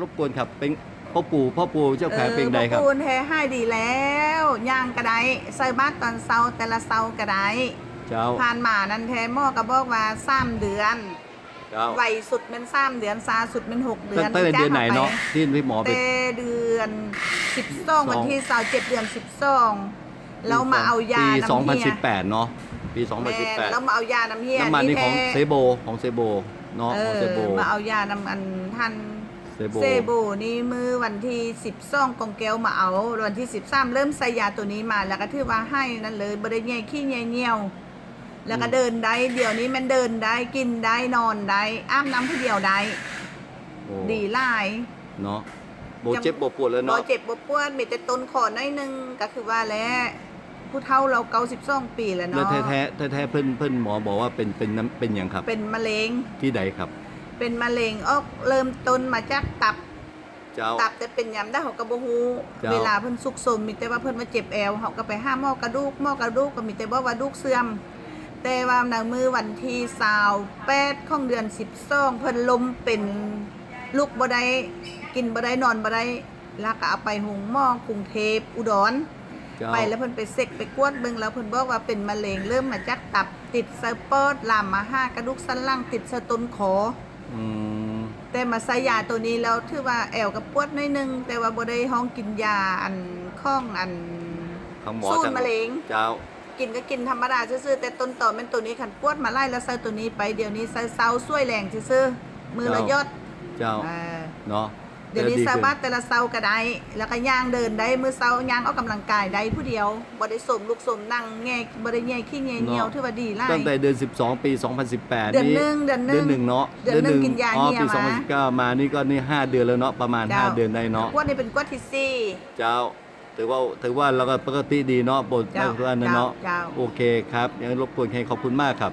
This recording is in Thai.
รบกวนครับเป็นพ่อปู่พ่อปู่เจ้าแขกเป็นใดครับออปูนแท้ให้ดีแล้วย่างกระไดใส่บาตรตอนเช้าแต่ละเช้ากระไดเจ้าผ่านมานั่นแท้หม้อก็บอกว่าสามเดือนเจ้าไวสุดเป็นสามเดือนซาสุดเป็นหกเดืตั้องนแต่เดือนไหนเนาะที่พี่หมอไปแต่เดือนสิบสองวันที่สาเจ็ดเดือนสิบสองเรามาเอายาปีน้ำเฮีย2018เนาะปีแม่เรา2018มาเอายาน้ำเฮียน้ำมันนี่ของแท้เซโบของเซโบเนาะเอของอเซโบมาเอายาน้ำอันท่านเซ โบเซโบนี่มือวันที่สิบสองกองแก้วมาเอาวันที่สิบสามเริ่มใส่ยาตัวนี้มาแล้วก็ถือว่าให้นั่นเลยบริเวณขี้เงียเงียวแล้วก็เดินได้เดี๋ยวนี้มันเดินได้กินได้นอนได้อาบน้ำผู้เดียวได้ โอ้ดีหลาย เนาะโบเจ็บโบปวดแล้วบ่เนาะ เจ็บบ่ปวดมีแต่ต้นคอน้อยหนึงก็คือว่าแล้วผู้เฒ่าเราเก้าสิบสองปีแล้วแล้วเนาะแท้แท้แท้แท้ๆเพิ่นเพิ่นหมอบอกว่าเป็นเป็นน้ำเป็นอย่างครับ เป็นมะเร็งที่ใดครับ เป็นมะเร็งออกเริ่มต้นมาจากตับ เจ้า ตับแต่เป็นหยำได้เขาก็บ่ฮู้เจ้า เวลาเพิ่นสุกสมมีแต่ว่าเพิ่นมาเจ็บแอวเขาก็ไปห้าหมอกระดูกหมอกระดูกก็มีแต่ว่าว่าดูกเสื่อม แต่ว่าในมือวันที่28ของเดือน12เพิ่นลมเป็นลูกบ่ได้กินบ่ได้นอนบ่ได้แล้วก็เอาไปหุงหม้อกรุงเทพอุดร เจ้า ไปแล้วเพิ่นไปเซ็กไปกวดเบิ่งแล้วเพิ่นบอกว่าเป็นมะเร็งเริ่มมาจากตับติดเซอร์ปอดลามมาห้ากระดูกสันหล่างติดสะต้นคอ อืมแต่มาใส่ยาตัวนี้แล้วถือว่าแอวกับปวดหน้อยหนึง แต่ว่าบ่ได้ห้องกินยาอันข้องอัน ของหมอสู้ทางมะเร็ง เจ้า กินก็กินธรรมดาซื่อๆแต่ต้นต่อเป็นตัวนี้ขันปวดมาไล่แล้วใส่ตัวนี้ไปเดี๋ยวนี้ใส่เซาช่วยแรงซื่อๆมือละยอดเจ้า อ่า เนาะ เดี๋ยวนี้ขึ้สามารถแต่ละเซาก็ได้ แล้วก็ย่างเดินได้มือเซาย่างออกกำลังกายได้ผู้เดียวบ่ได้สมลูกสมนั่งแง่บ่ได้แง่ขี้แง่เหนียวถือว่าดีหลายตั้งแต่เดือน 12 ปี 2018 เดือนนี้หนึ่งเดือนหนึ่งเดือนหนึ่งเนาะเดือนหนึ่งกินยาอ๋อเหี่ยปีมา2019มานี่ก็นี่5เดือนแล้วเนาะประมาณจ้5เดือนได้เนาะกวดนี่เป็นกวดที่สี่เจ้าถือว่าถือว่าเราก็ปกติดีเนาะบทเจ้าเพื่อนนะเนาะเจ้าโอเคครับยังรบกวนให้ขอบคุณมากครับ